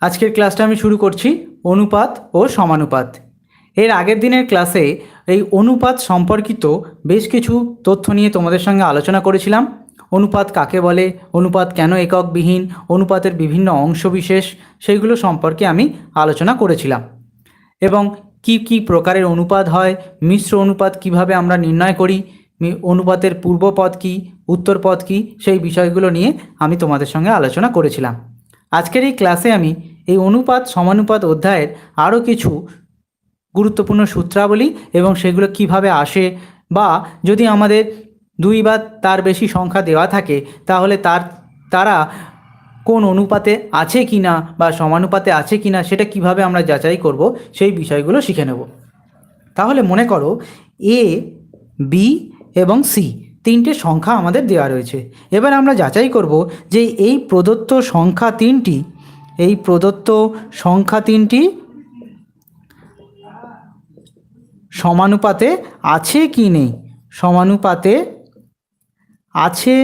আজকের ক্লাসটা আমি শুরু করছি অনুপাত ও সমানুপাত। এর আগের দিনের ক্লাসে এই অনুপাত সম্পর্কিত বেশ কিছু তথ্য নিয়ে তোমাদের সঙ্গে আলোচনা করেছিলাম। অনুপাত কাকে বলে? অনুপাত কেন এককবিহীন? অনুপাতের বিভিন্ন অংশবিশেষ সেইগুলো সম্পর্কে আমি আলোচনা করেছিলাম। এবং কি কি প্রকারের অনুপাত হয়? মিশ্র অনুপাত কীভাবে আমরা নির্ণয় করি? অনুপাতের পূর্বপদ কি? উত্তরপদ কী? সেই বিষয়গুলো নিয়ে আমি তোমাদের সঙ্গে আলোচনা করেছিলাম। আজকের এই ক্লাসে আমি এই অনুপাত, সমানুপাত অধ্যায়ের আরও কিছু গুরুত্বপূর্ণ সূত্রাবলী এবং সেগুলো কীভাবে আসে বা যদি আমাদের দুই বা তার বেশি সংখ্যা দেওয়া থাকে, তাহলে তার, তারা কোন অনুপাতে আছে কি না বা সমানুপাতে আছে কি না সেটা কীভাবে আমরা যাচাই করব, সেই বিষয়গুলো শিখে নেব। তাহলে মনে করো এ বি এবং সি তিনটে সংখ্যা আমাদের দেওয়া রয়েছে। এবার আমরা যাচাই করব যে এই প্রদত্ত সংখ্যা তিনটি এই প্রদত্ত সংখ্যা তিনটি সমানুপাতে আছে কি নেই? সমানুপাতে আছে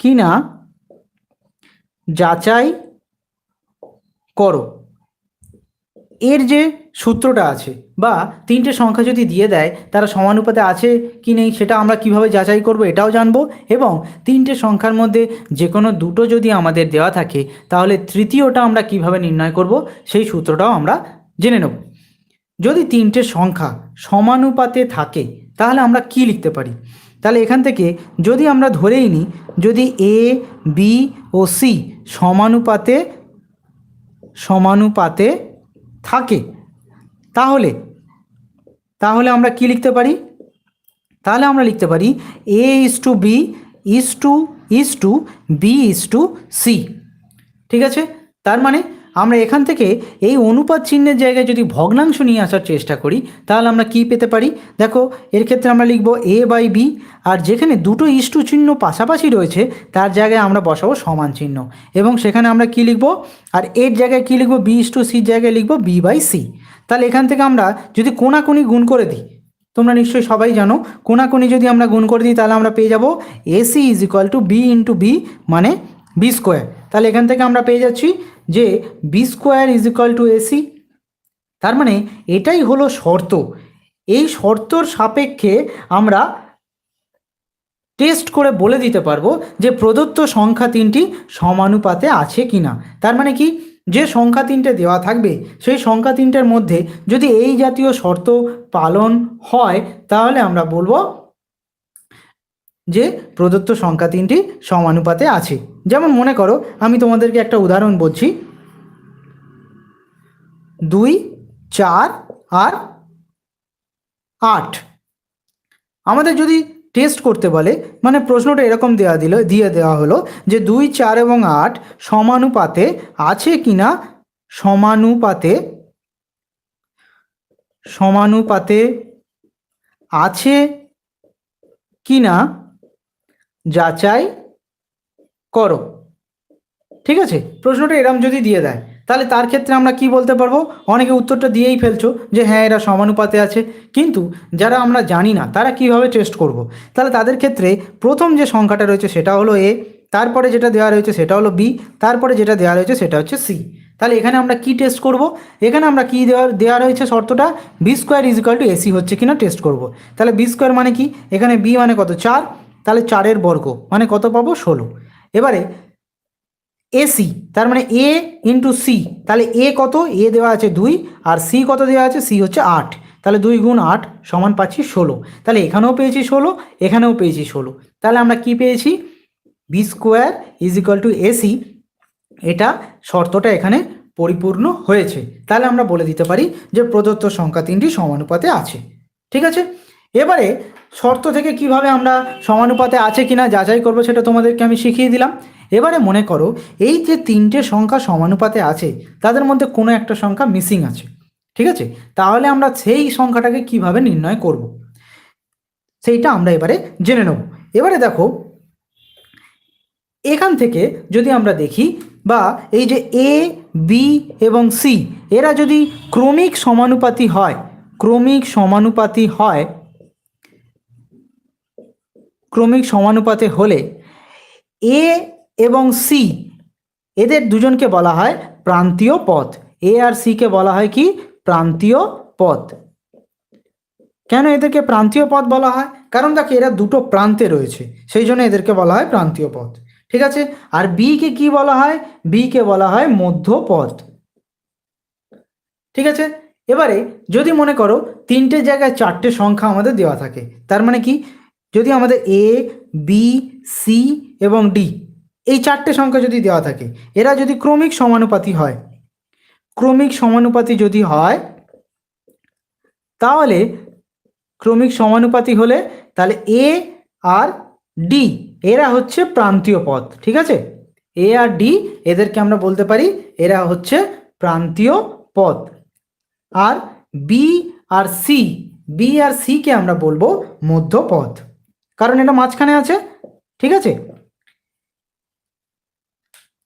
কি না? যাচাই করো। এর যে সূত্রটা আছে বা তিনটে সংখ্যা যদি দিয়ে দেয়, তারা সমানুপাতে আছে কি নেই সেটা আমরা কীভাবে যাচাই করব এটাও জানব এবং তিনটে সংখ্যার মধ্যে যে কোনো দুটো যদি আমাদের দেওয়া থাকে, তাহলে তৃতীয়টা আমরা কীভাবে নির্ণয় করব সেই সূত্রটাও আমরা জেনে নেব। যদি তিনটে সংখ্যা সমানুপাতে থাকে, তাহলে আমরা কি লিখতে পারি? তাহলে এখান থেকে যদি আমরা ধরেই নিই, যদি এ বি ও সি সমানুপাতে সমানুপাতে থাকে। তাহলে তাহলে আমরা কি লিখতে পারি? তাহলে আমরা লিখতে পারি A is to B is to is to B is to C ঠিক আছে? তার মানে আমরা এখান থেকে এই অনুপাত চিহ্নের জায়গায় যদি ভগ্নাংশ নিয়ে আসার চেষ্টা করি, তাহলে আমরা কি পেতে পারি? দেখো, এর ক্ষেত্রে আমরা লিখব এ বাই বি আর যেখানে দুটো ইস্টু চিহ্ন পাশাপাশি রয়েছে, তার জায়গায় আমরা বসাবো সমান চিহ্ন। এবং সেখানে আমরা কি লিখব? আর এর জায়গায় কি লিখব? বি ইস্টু সির জায়গায় লিখব বি বাই সি তাহলে এখান থেকে আমরা যদি কোনাকুনি গুণ করে দিই, তোমরা নিশ্চয়ই সবাই জানো, কোনাকুনি যদি আমরা গুণ করে দিই, তাহলে আমরা পেয়ে যাব AC is equal to B into B মানে বি স্কোয়ার তাহলে এখান থেকে আমরা পেয়ে যাচ্ছি যে B square is equal to AC তার মানে এটাই হলো শর্ত। এই শর্তর সাপেক্ষে আমরা টেস্ট করে বলে দিতে পারব যে প্রদত্ত সংখ্যা তিনটি সমানুপাতে আছে কি না তার মানে কি? যে সংখ্যা তিনটে দেওয়া থাকবে, সেই সংখ্যা তিনটের মধ্যে যদি এই জাতীয় শর্ত পালন হয়, তাহলে আমরা বলব যে প্রদত্ত সংখ্যা তিনটি সমানুপাতে আছে। যেমন মনে করো, আমি তোমাদেরকে একটা উদাহরণ বলছি। দুই, চার আর আট। আমাদের যদি টেস্ট করতে বলে মানে প্রশ্নটা এরকম দেওয়া দিল, দিয়ে দেওয়া হলো যে দুই, চার এবং আট সমানুপাতে আছে কিনা? সমানুপাতে সমানুপাতে আছে কিনা? যাচাই করো। ঠিক আছে? প্রশ্নটা এরম যদি দিয়ে দেয়, তাহলে তার ক্ষেত্রে আমরা কি বলতে পারব? অনেকে উত্তরটা দিয়েই ফেলছো যে হ্যাঁ এরা সমানুপাতে আছে। কিন্তু যারা আমরা জানি না, তারা কীভাবে টেস্ট করব। তাহলে তাদের ক্ষেত্রে প্রথম যে সংখ্যাটা রয়েছে সেটা হলো এ, তারপরে যেটা দেওয়া রয়েছে সেটা হলো বি, তারপরে যেটা দেওয়া রয়েছে সেটা হচ্ছে সি। তাহলে এখানে আমরা কি টেস্ট করব? এখানে আমরা কি দেওয়া দেওয়া রয়েছে শর্তটা? B square is to AC হচ্ছে কিনা টেস্ট করব। তাহলে বি স্কোয়ার মানে কি? এখানে বি মানে কত? চার। তাহলে চারের বর্গ মানে কত পাবো? ষোলো। এবারে এসি তার মানে এ ইন্টু সি তাহলে এ কত? এ দেওয়া আছে দুই, আর সি কত দেওয়া আছে? সি হচ্ছে আট। তাহলে দুই গুণ আট সমান পাচ্ছি ষোলো। তাহলে এখানেও পেয়েছি ষোলো, এখানেও পেয়েছি ষোলো। তাহলে আমরা কি পেয়েছি? B square is equal to AC এটা শর্তটা এখানে পরিপূর্ণ হয়েছে। তাহলে আমরা বলে দিতে পারি যে প্রদত্ত সংখ্যা তিনটি সমানুপাতে আছে। ঠিক আছে? এবারে শর্ত থেকে কীভাবে আমরা সমানুপাতে আছে কিনা যাচাই করব সেটা তোমাদেরকে আমি শিখিয়ে দিলাম। এবারে মনে করো, এই যে তিনটে সংখ্যা সমানুপাতে আছে, তাদের মধ্যে কোনো একটা সংখ্যা মিসিং আছে, ঠিক আছে? তাহলে আমরা সেই সংখ্যাটাকে কীভাবে নির্ণয় করব? সেইটা আমরা এবারে জেনে নেব। এবারে দেখো, এখান থেকে যদি আমরা দেখি, বা এই যে এ বি এবং সি এরা যদি ক্রমিক সমানুপাতি হয়, ক্রমিক সমানুপাতি হয় ক্রমিক সমানুপাতে হলে এ এবং সি এদের দুজনকে বলা হয় প্রান্তীয় পথ। এ আর সি কে বলা হয় কি? প্রান্তীয় পথ। কেন এদেরকে প্রান্তীয় পথ বলা হয়? কারণ দেখো, এরা দুটো প্রান্তে রয়েছে, সেই জন্য এদেরকে বলা হয় প্রান্তীয় পথ। ঠিক আছে? আর বি কে বলা হয়? বি কে বলা হয় মধ্য পথ। ঠিক আছে? এবারে যদি মনে করো, তিনটে জায়গায় চারটে সংখ্যা আমাদের দেওয়া থাকে, তার মানে কি? যদি আমাদের এ বি সি এবং ডি এই চারটে সংখ্যা যদি দেওয়া থাকে, এরা যদি ক্রমিক সমানুপাতি হয়, ক্রমিক সমানুপাতি যদি হয়, তাহলে ক্রমিক সমানুপাতি হলে তাহলে এ আর ডি এরা হচ্ছে প্রান্তীয় পথ ঠিক আছে? এ আর ডি এদেরকে আমরা বলতে পারি, এরা হচ্ছে প্রান্তীয় পথ আর বি আর সি বি আর সি কে আমরা বলব মধ্যপথ কারণ এটা মাঝখানে আছে, ঠিক আছে?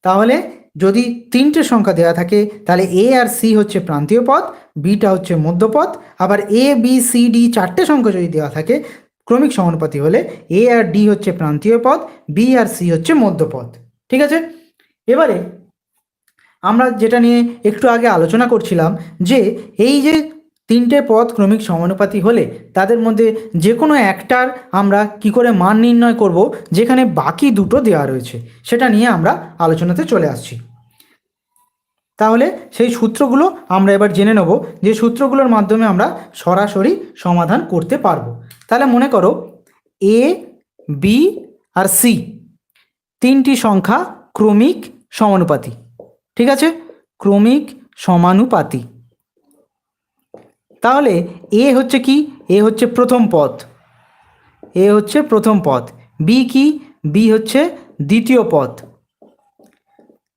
তাহলে যদি তিনটে সংখ্যা দেওয়া থাকে, তাহলে এ আর সি হচ্ছে প্রান্তীয় পথ বিটা হচ্ছে মধ্যপথ আবার এ বি সি ডি চারটে সংখ্যা যদি দেওয়া থাকে, ক্রমিক সমানুপাতি হলে এ আর ডি হচ্ছে প্রান্তীয় পথ বি আর সি হচ্ছে মধ্যপথ ঠিক আছে? এবারে আমরা যেটা নিয়ে একটু আগে আলোচনা করছিলাম যে এই যে তিনটে পথ ক্রমিক সমানুপাতি হলে তাদের মধ্যে যে কোনো একটার আমরা কি করে মান নির্ণয় করব, যেখানে বাকি দুটো দেওয়া রয়েছে, সেটা নিয়ে আমরা আলোচনাতে চলে আসছি। তাহলে সেই সূত্রগুলো আমরা এবার জেনে নেব যে সূত্রগুলোর মাধ্যমে আমরা সরাসরি সমাধান করতে পারব। তাহলে মনে করো এ বি আর সি তিনটি সংখ্যা ক্রমিক সমানুপাতি, ঠিক আছে? ক্রমিক সমানুপাতি। তাহলে এ হচ্ছে কি? এ হচ্ছে প্রথম পদ। এ হচ্ছে প্রথম পদ। বি কি? বি হচ্ছে দ্বিতীয় পদ।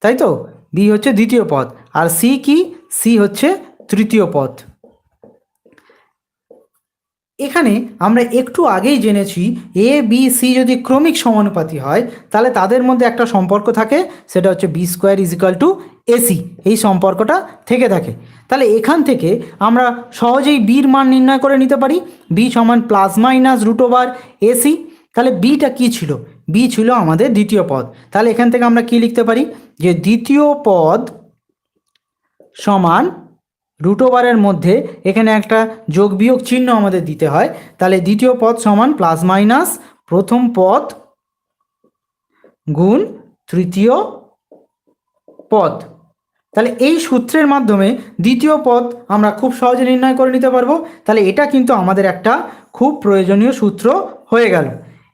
তাই তো? বি হচ্ছে দ্বিতীয় পদ। আর সি কি? সি হচ্ছে তৃতীয় পদ। এখানে আমরা একটু আগেই জেনেছি এ বি সি যদি ক্রমিক সমানুপাতি হয়, তাহলে তাদের মধ্যে একটা সম্পর্ক থাকে, সেটা হচ্ছে B square is equal to AC, এই সম্পর্কটা থেকে থাকে। তাহলে এখান থেকে আমরা সহজেই বির মান নির্ণয় করে নিতে পারি। বি সমান plus minus root over AC তাহলে বিটা কী ছিল? বি ছিল আমাদের দ্বিতীয় পদ। তাহলে এখান থেকে আমরা কি লিখতে পারি? যে দ্বিতীয় পদ সমান রুট ওভারের মধ্যে এখানে একটা যোগ বিয়োগ চিহ্ন আমাদের দিতে হয়। তাহলে দ্বিতীয় পদ সমান প্লাস মাইনাস প্রথম পদ গুণ তৃতীয় পদ। তাহলে এই সূত্রের মাধ্যমে দ্বিতীয় পদ আমরা খুব সহজে নির্ণয় করে নিতে পারব। তাহলে এটা কিন্তু আমাদের একটা খুব প্রয়োজনীয় সূত্র হয়ে গেল।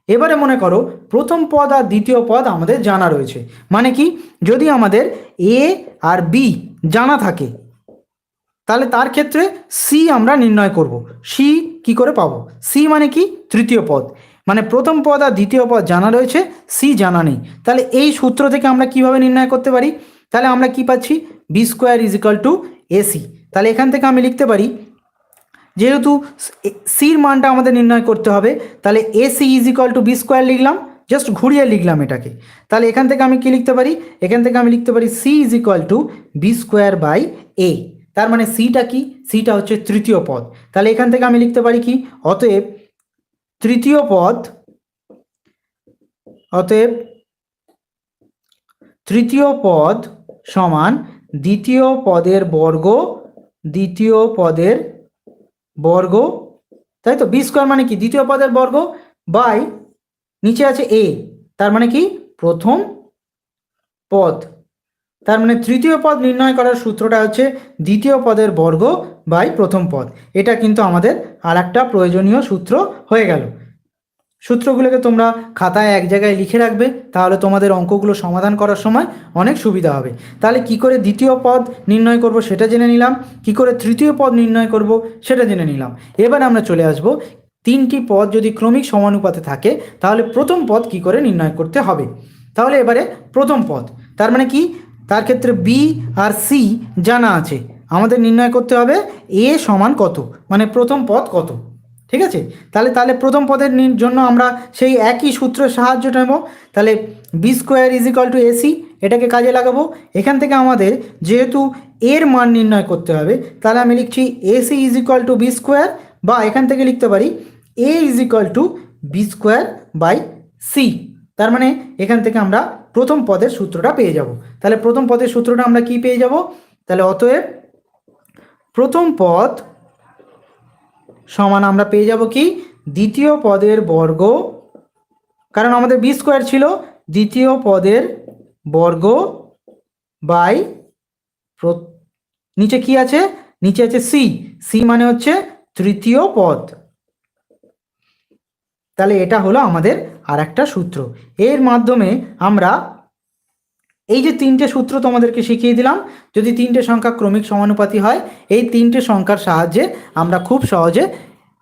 এবারে মনে করো প্রথম পদ আর দ্বিতীয় পদ আমাদের জানা রয়েছে। মানে কি? যদি আমাদের এ আর বি জানা থাকে, তাহলে তার ক্ষেত্রে সি আমরা নির্ণয় করব। সি কি করে পাবো? সি মানে কি? তৃতীয় পদ। মানে প্রথম পদ আর দ্বিতীয় পদ জানা রয়েছে সি জানা নেই। তাহলে এই সূত্র থেকে আমরা কীভাবে নির্ণয় করতে পারি? তাহলে আমরা কি পাচ্ছি? B square is equal to AC তাহলে এখান থেকে আমি লিখতে পারি, যেহেতু সির মানটা আমাদের নির্ণয় করতে হবে, তাহলে AC is equal to B square লিখলাম জাস্ট ঘুরিয়ে লিখলাম এটাকে। তাহলে এখান থেকে আমি কি লিখতে পারি? এখান থেকে আমি লিখতে পারি C is equal to B square by A তার মানে সিটা কি? সিটা হচ্ছে তৃতীয় পদ। তাহলে এখান থেকে আমি লিখতে পারি কি? অতএব তৃতীয় পদ, অতএব তৃতীয় পদ সমান দ্বিতীয় পদের বর্গ, দ্বিতীয় পদের বর্গ, তাই তো? বি স্কোয়ার মানে কি? দ্বিতীয় পদের বর্গ বাই নিচে আছে এ তার মানে কি? প্রথম পদ। তার মানে তৃতীয় পদ নির্ণয় করার সূত্রটা হচ্ছে দ্বিতীয় পদের বর্গ বাই প্রথম পদ। এটা কিন্তু আমাদের আর একটা প্রয়োজনীয় সূত্র হয়ে গেল। সূত্রগুলোকে তোমরা খাতায় এক জায়গায় লিখে রাখবে, তাহলে তোমাদের অঙ্কগুলো সমাধান করার সময় অনেক সুবিধা হবে। তাহলে কি করে দ্বিতীয় পদ নির্ণয় করব সেটা জেনে নিলাম, কি করে তৃতীয় পদ নির্ণয় করব সেটা জেনে নিলাম। এবার আমরা চলে আসব, তিনটি পদ যদি ক্রমিক সমানুপাতে থাকে, তাহলে প্রথম পদ কি করে নির্ণয় করতে হবে? তাহলে এবারে প্রথম পদ, তার মানে কি? তার ক্ষেত্রে বি আর সি জানা আছে। আমাদের নির্ণয় করতে হবে এ সমান কত? মানে প্রথম পদ কত? ঠিক আছে? তাহলে তাহলে প্রথম পদের জন্য আমরা সেই একই সূত্রের সাহায্য নেব। তাহলে B square is equal to AC এটাকে কাজে লাগাবো। এখান থেকে আমাদের যেহেতু এর মান নির্ণয় করতে হবে, তাহলে আমি লিখছি AC is equal to B square বা এখান থেকে লিখতে পারি A is equal to B square by C তার মানে এখান থেকে আমরা প্রথম পদের সূত্রটা পেয়ে যাব। তাহলে প্রথম পদের সূত্রটা আমরা কি পেয়ে যাব? তাহলে অতএব প্রথম পদ সমান আমরা পেয়ে যাব কি? দ্বিতীয় পদের বর্গ, কারণ আমাদের বি স্কোয়ার ছিল, দ্বিতীয় পদের বর্গ বাই নিচে কি আছে? নিচে আছে সি সি মানে হচ্ছে তৃতীয় পদ। তাহলে এটা হলো আমাদের আর একটা সূত্র। এর মাধ্যমে আমরা এই যে তিনটে সূত্র তোমাদেরকে শিখিয়ে দিলাম, যদি তিনটে সংখ্যা ক্রমিক সমানুপাতি হয়, এই তিনটে সংখ্যার সাহায্যে আমরা খুব সহজে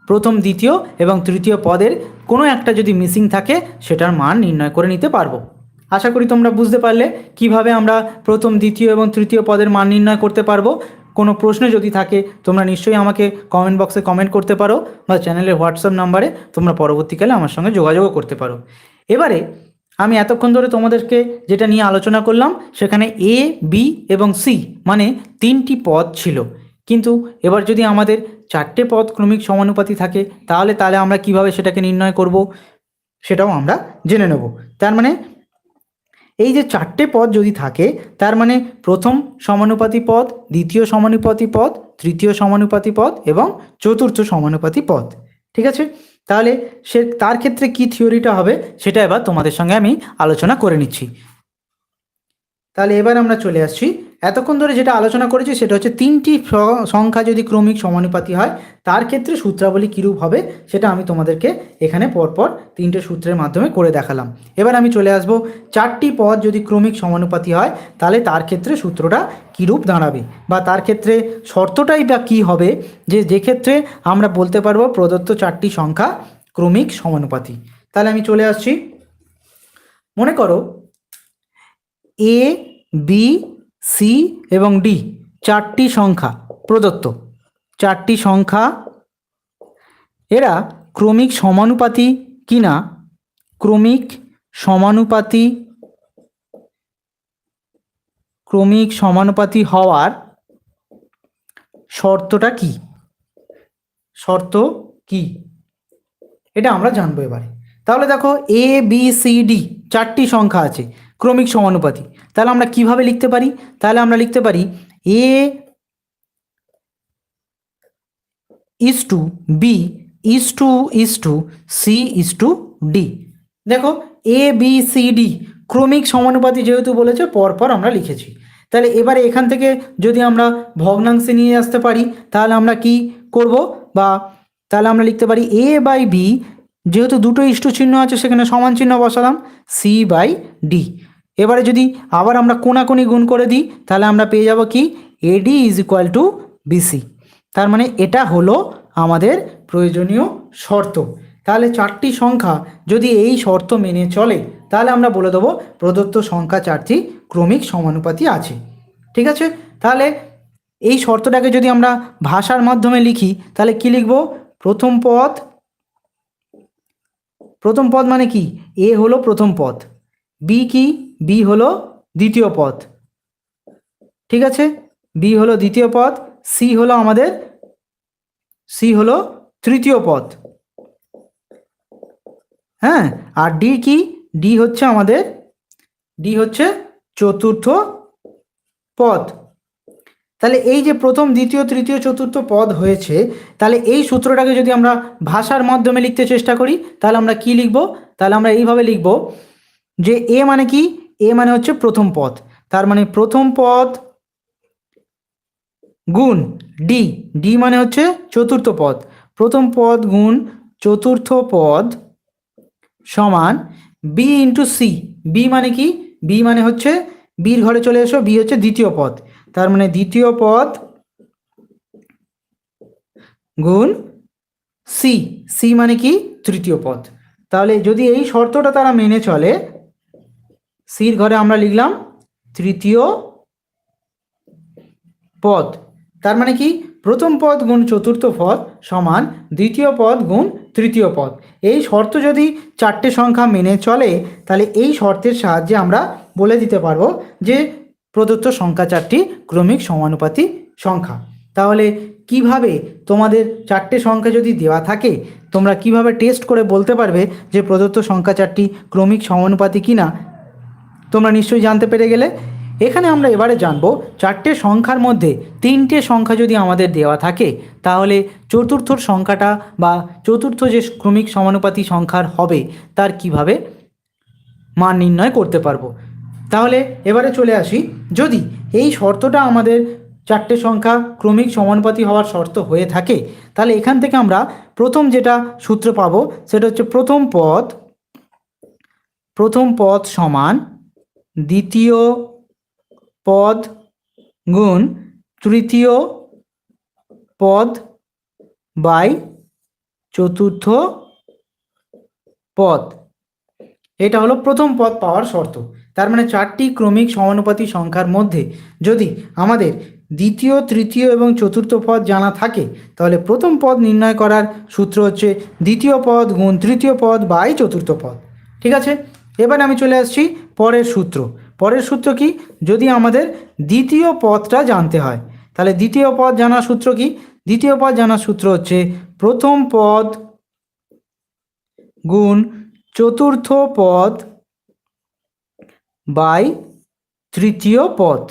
প্রথম, দ্বিতীয় এবং তৃতীয় পদের কোনো একটা যদি মিসিং থাকে, সেটার মান নির্ণয় করে নিতে পারব। আশা করি তোমরা বুঝতে পারলে কীভাবে আমরা প্রথম, দ্বিতীয় এবং তৃতীয় পদের মান নির্ণয় করতে পারব। কোনো প্রশ্ন যদি থাকে, তোমরা নিশ্চয়ই আমাকে কমেন্ট বক্সে কমেন্ট করতে পারো বা চ্যানেলের হোয়াটসঅ্যাপ নাম্বারে তোমরা পরবর্তীকালে আমার সঙ্গে যোগাযোগও করতে পারো। এবারে আমি এতক্ষণ ধরে তোমাদেরকে যেটা নিয়ে আলোচনা করলাম, সেখানে এ বি এবং সি মানে তিনটি পদ ছিল। কিন্তু এবার যদি আমাদের চারটে পদ ক্রমিক সমানুপাতি থাকে, তাহলে তাহলে আমরা কীভাবে সেটাকে নির্ণয় করব, সেটাও আমরা জেনে নেব। তার মানে এই যে চারটে পদ যদি থাকে, তার মানে প্রথম সমানুপাতি পদ, দ্বিতীয় সমানুপাতি পদ, তৃতীয় সমানুপাতি পদ এবং চতুর্থ সমানুপাতি পদ। ঠিক আছে? তাহলে সে তার ক্ষেত্রে কি থিওরিটা হবে সেটা এবার তোমাদের সঙ্গে আমি আলোচনা করে নিচ্ছি। তাহলে এবার আমরা চলে আসছি এতক্ষণ ধরে যেটা আলোচনা করেছি সেটা হচ্ছে তিনটি সংখ্যা যদি ক্রমিক সমানুপাতি হয়, তার ক্ষেত্রে সূত্রাবলী কীরূপ হবে সেটা আমি তোমাদেরকে এখানে পরপর তিনটে সূত্রের মাধ্যমে করে দেখালাম। এবার আমি চলে আসব, চারটি পদ যদি ক্রমিক সমানুপাতি হয়, তাহলে তার ক্ষেত্রে সূত্রটা কীরূপ দাঁড়াবে? বা তার ক্ষেত্রে শর্তটাই বা কী হবে? যে যে ক্ষেত্রে আমরা বলতে পারব প্রদত্ত চারটি সংখ্যা ক্রমিক সমানুপাতি। তাহলে আমি চলে আসছি। মনে করো এ বি সি এবং ডি চারটি সংখ্যা প্রদত্ত। চারটি সংখ্যা এরা ক্রমিক সমানুপাতি কিনা? ক্রমিক সমানুপাতি ক্রমিক সমানুপাতি হওয়ার শর্তটা কি? শর্ত কি? এটা আমরা জানব এবারে। তাহলে দেখো এ বি সি ডি চারটি সংখ্যা আছে। ক্রমিক সমানুপাতি তাহলে আমরা কীভাবে লিখতে পারি? তাহলে আমরা লিখতে পারি A is to B is to is to C is to D দেখো এ বি সি ডি ক্রমিক সমানুপাতি যেহেতু বলেছে, পরপর আমরা লিখেছি। তাহলে এবারে এখান থেকে যদি আমরা ভগ্নাংশে নিয়ে আসতে পারি, তাহলে আমরা কি করব? বা তাহলে আমরা লিখতে পারি এ বাই বি যেহেতু দুটো ইষ্ট চিহ্ন আছে, সেখানে সমান চিহ্ন বসালাম সি বাই ডি এবারে যদি আবার আমরা কোনাকুনি গুণ করে দিই, তাহলে আমরা পেয়ে যাব কি? AD is equal to BC তার মানে এটা হলো আমাদের প্রয়োজনীয় শর্ত। তাহলে চারটি সংখ্যা যদি এই শর্ত মেনে চলে, তাহলে আমরা বলে দেবো প্রদত্ত সংখ্যা চারটি ক্রমিক সমানুপাতি আছে। ঠিক আছে? তাহলে এই শর্তটাকে যদি আমরা ভাষার মাধ্যমে লিখি, তাহলে কি লিখব? প্রথম পদ প্রথম পদ মানে কি? এ হলো প্রথম পদ। বি কি? বি হলো দ্বিতীয় পদ ঠিক আছে? বি হলো দ্বিতীয় পদ সি হলো আমাদের সি হলো তৃতীয় পদ হ্যাঁ? আর ডি কি? ডি হচ্ছে আমাদের ডি হচ্ছে চতুর্থ পদ তাহলে এই যে প্রথম, দ্বিতীয়, তৃতীয়, চতুর্থ পদ হয়েছে, তাহলে এই সূত্রটাকে যদি আমরা ভাষার মাধ্যমে লিখতে চেষ্টা করি, তাহলে আমরা কি লিখব? তাহলে আমরা এইভাবে লিখব যে এ মানে কি? এ মানে হচ্ছে প্রথম পদ। তার মানে প্রথম পদ গুণ ডি। ডি মানে হচ্ছে চতুর্থ পদ। প্রথম পদ গুণ চতুর্থ পদ সমান বি ইন্টু সি বি মানে কি? বি মানে হচ্ছে বির ঘরে চলে এসো বি হচ্ছে দ্বিতীয় পদ। তার মানে দ্বিতীয় পদ গুণ সি সি মানে কি? তৃতীয় পদ। তাহলে যদি এই শর্তটা তারা মেনে চলে সির ঘরে আমরা লিখলাম তৃতীয় পদ। তার মানে কি? প্রথম পদ গুণ চতুর্থ পদ সমান দ্বিতীয় পদ গুণ তৃতীয় পদ। এই শর্ত যদি চারটে সংখ্যা মেনে চলে, তাহলে এই শর্তের সাহায্যে আমরা বলে দিতে পারব যে প্রদত্ত সংখ্যা চারটি ক্রমিক সমানুপাতি সংখ্যা। তাহলে কীভাবে তোমাদের চারটে সংখ্যা যদি দেওয়া থাকে, তোমরা কীভাবে টেস্ট করে বলতে পারবে যে প্রদত্ত সংখ্যা চারটি ক্রমিক সমানুপাতি কিনা? তোমরা নিশ্চয়ই জানতে পেরে গেলে। এখানে আমরা এবারে জানব চারটে সংখ্যার মধ্যে তিনটে সংখ্যা যদি আমাদের দেওয়া থাকে, তাহলে চতুর্থর সংখ্যাটা বা চতুর্থ যে ক্রমিক সমানুপাতি সংখ্যার হবে, তার কীভাবে মান নির্ণয় করতে পারব? তাহলে এবারে চলে আসি। যদি এই শর্তটা আমাদের চারটে সংখ্যা ক্রমিক সমানুপাতি হওয়ার শর্ত হয়ে থাকে, তাহলে এখান থেকে আমরা প্রথম যেটা সূত্র পাবো, সেটা হচ্ছে প্রথম পদ প্রথম পদ সমান দ্বিতীয় পদ গুণ তৃতীয় পদ বাই চতুর্থ পদ। এটা হলো প্রথম পদ পাওয়ার শর্ত। তার মানে চারটি ক্রমিক সমানুপাতি সংখ্যার মধ্যে যদি আমাদের দ্বিতীয়, তৃতীয় এবং চতুর্থ পদ জানা থাকে, তাহলে প্রথম পদ নির্ণয় করার সূত্র হচ্ছে দ্বিতীয় পদ গুণ তৃতীয় পদ বাই চতুর্থ পদ। ঠিক আছে? এবার আমি চলে আসছি পরের সূত্র। পরের সূত্র কি? যদি আমাদের দ্বিতীয় পদটা জানতে হয়, তাহলে দ্বিতীয় পদ জানার সূত্র কি? দ্বিতীয় পদ জানার সূত্র হচ্ছে প্রথম পদ গুণ চতুর্থ পদ বাই তৃতীয় পদ।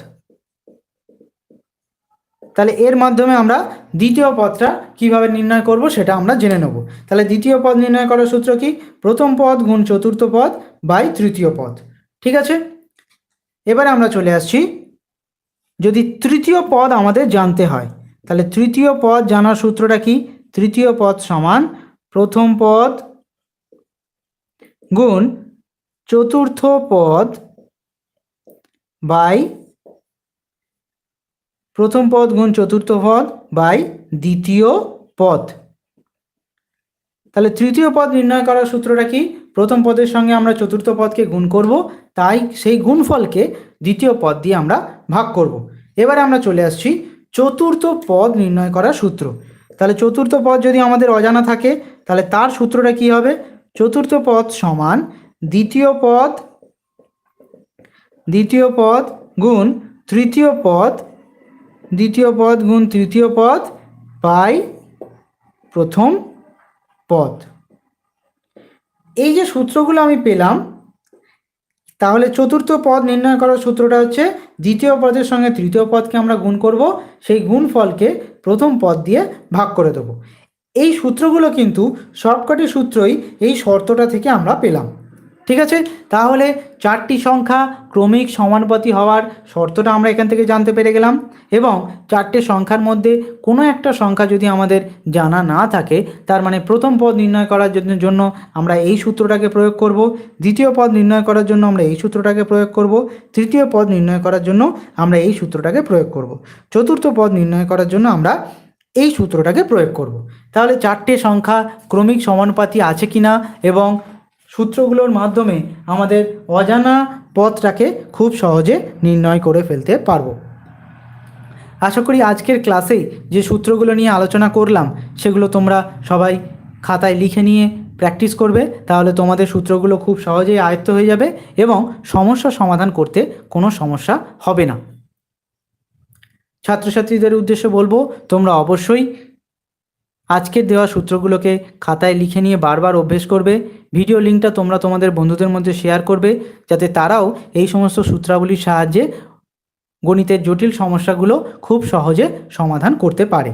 তাহলে এর মাধ্যমে আমরা দ্বিতীয় পদটা কীভাবে নির্ণয় করব সেটা আমরা জেনে নেব। তাহলে দ্বিতীয় পদ নির্ণয় করার সূত্র কি? প্রথম পদ গুণ চতুর্থ পদ বাই তৃতীয় পদ। ঠিক আছে? এবারে আমরা চলে আসছি। যদি তৃতীয় পদ আমাদের জানতে হয়, তাহলে তৃতীয় পদ জানার সূত্রটা কি? তৃতীয় পদ সমান প্রথম পদ গুণ চতুর্থ পদ বাই প্রথম পদ গুণ চতুর্থ পদ বাই দ্বিতীয় পদ। তাহলে তৃতীয় পদ নির্ণয় করার সূত্রটা কি? প্রথম পদের সঙ্গে আমরা চতুর্থ পদকে গুণ করব। তাই সেই গুণফলকে দ্বিতীয় পদ দিয়ে আমরা ভাগ করব। এবারে আমরা চলে আসছি চতুর্থ পদ নির্ণয় করার সূত্র। তাহলে চতুর্থ পদ যদি আমাদের অজানা থাকে, তাহলে তার সূত্রটা কি হবে? চতুর্থ পদ সমান দ্বিতীয় পদ দ্বিতীয় পদ গুণ তৃতীয় পদ, দ্বিতীয় পদ গুণ তৃতীয় পদ বাই প্রথম পদ। এই যে সূত্রগুলো আমি পেলাম তাহলে চতুর্থ পদ নির্ণয় করার সূত্রটা হচ্ছে দ্বিতীয় পদের সঙ্গে তৃতীয় পদকে আমরা গুণ করব, সেই গুণ ফলকে প্রথম পদ দিয়ে ভাগ করে দেবো। এই সূত্রগুলো কিন্তু সবকটি সূত্রই এই শর্তটা থেকে আমরা পেলাম। ঠিক আছে? তাহলে চারটি সংখ্যা ক্রমিক সমানুপাতি হওয়ার শর্তটা আমরা এখান থেকে জানতে পেরে গেলাম এবং চারটে সংখ্যার মধ্যে কোনো একটা সংখ্যা যদি আমাদের জানা না থাকে, তার মানে প্রথম পদ নির্ণয় করার জন্য আমরা এই সূত্রটাকে প্রয়োগ করব, দ্বিতীয় পদ নির্ণয় করার জন্য আমরা এই সূত্রটাকে প্রয়োগ করব, তৃতীয় পদ নির্ণয় করার জন্য আমরা এই সূত্রটাকে প্রয়োগ করব, চতুর্থ পদ নির্ণয় করার জন্য আমরা এই সূত্রটাকে প্রয়োগ করব। তাহলে চারটে সংখ্যা ক্রমিক সমানুপাতি আছে কিনা এবং সূত্রগুলোর মাধ্যমে আমাদের অজানা পথটাকে খুব সহজে নির্ণয় করে ফেলতে পারব। আশা করি আজকের ক্লাসে যে সূত্রগুলো নিয়ে আলোচনা করলাম, সেগুলো তোমরা সবাই খাতায় লিখে নিয়ে প্র্যাকটিস করবে, তাহলে তোমাদের সূত্রগুলো খুব সহজেই আয়ত্ত হয়ে যাবে এবং সমস্যা সমাধান করতে কোনো সমস্যা হবে না। ছাত্রছাত্রীদের উদ্দেশ্যে বলব, তোমরা অবশ্যই আজকের দেওয়া সূত্রগুলোকে খাতায় লিখে নিয়ে বারবার অভ্যেস করবে ভিডিও লিঙ্কটা তোমরা তোমাদের বন্ধুদের মধ্যে শেয়ার করবে, যাতে তারাও এই সমস্ত সূত্রাবলীর সাহায্যে গণিতের জটিল সমস্যাগুলো খুব সহজে সমাধান করতে পারে।